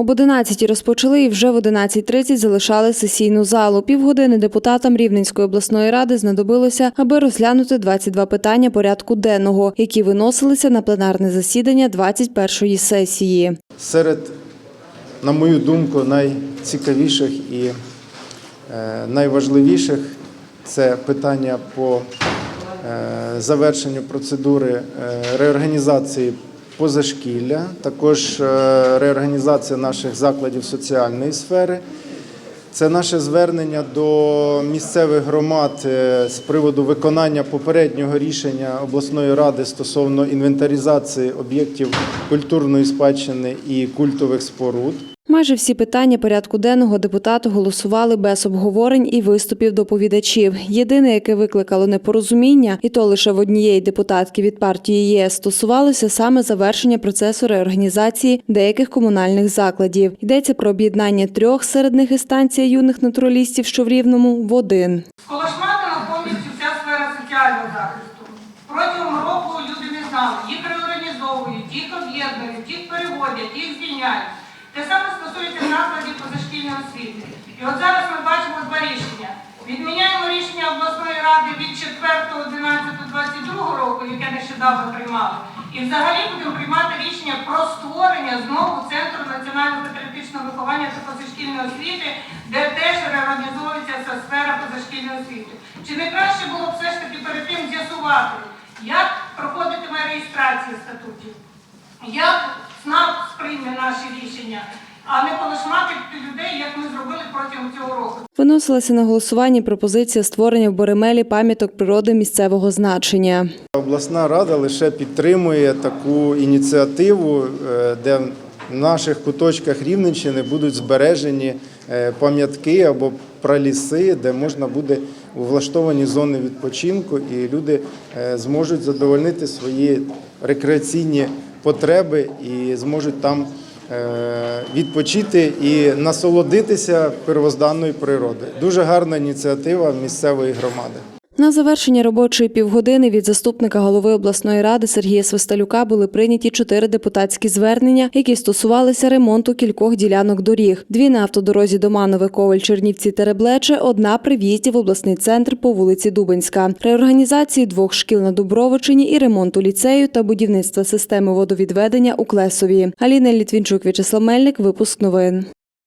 Об 11 розпочали і вже в 11.30 залишали сесійну залу. Півгодини депутатам Рівненської обласної ради знадобилося, аби розглянути 22 питання порядку денного, які виносилися на пленарне засідання 21-ї сесії. Серед, на мою думку, найцікавіших і е, найважливіших це питання по е, завершенню процедури е, реорганізації позашкілля, також е, реорганізація наших закладів соціальної сфери. Це наше звернення до місцевих громад е, з приводу виконання попереднього рішення обласної ради стосовно інвентаризації об'єктів культурної спадщини і культових споруд. Майже всі питання порядку денного депутати голосували без обговорень і виступів доповідачів. Єдине, яке викликало непорозуміння, і то лише в однієї депутатки від партії ЄС, стосувалося саме завершення процесу реорганізації деяких комунальних закладів. Йдеться про об'єднання трьох серед них і станція юних натуралістів, що в рівному в один. Сколошматина повністю вся сфера соціального захисту. Протягом року люди не знали, їх реорганізовують, їх об'єднують, їх переводять, їх звільняють. Те саме стосується закладів позашкільної освіти. І от зараз ми бачимо два рішення. Відміняємо рішення обласної ради від 4.11.22 року, яке нещодавно приймали. І взагалі будемо приймати рішення про створення знову Центру національно-патріотичного виховання та позашкільної освіти, де теж реорганізовується ця сфера позашкільної освіти. Чи не краще було б все ж таки перед тим з'ясувати, як проходитиме реєстрація статутів, як СНАП сприйме наші рішення, а не полишматити людей, як ми зробили протягом цього року. Виносилася на голосування пропозиція створення в Боремелі пам'яток природи місцевого значення. Обласна рада лише підтримує таку ініціативу, е, де в наших куточках Рівненщини будуть збережені е, пам'ятки або праліси, де можна буде влаштовані зони відпочинку, і люди е, зможуть задовольнити свої рекреаційні потреби і зможуть там е, відпочити і насолодитися первозданною природою. Дуже гарна ініціатива місцевої громади. На завершення робочої півгодини від заступника голови обласної ради Сергія Свисталюка були прийняті чотири депутатські звернення, які стосувалися ремонту кількох ділянок доріг. Дві на автодорозі Доманове Коваль Чернівці Тереблече, одна при в'їзді в обласний центр по вулиці Дубинська, реорганізації двох шкіл на Дубровичині і ремонту ліцею та будівництва системи водовідведення у Клесові. Аліна Літвінчук, В'ячеслав Мельник, випуск новин.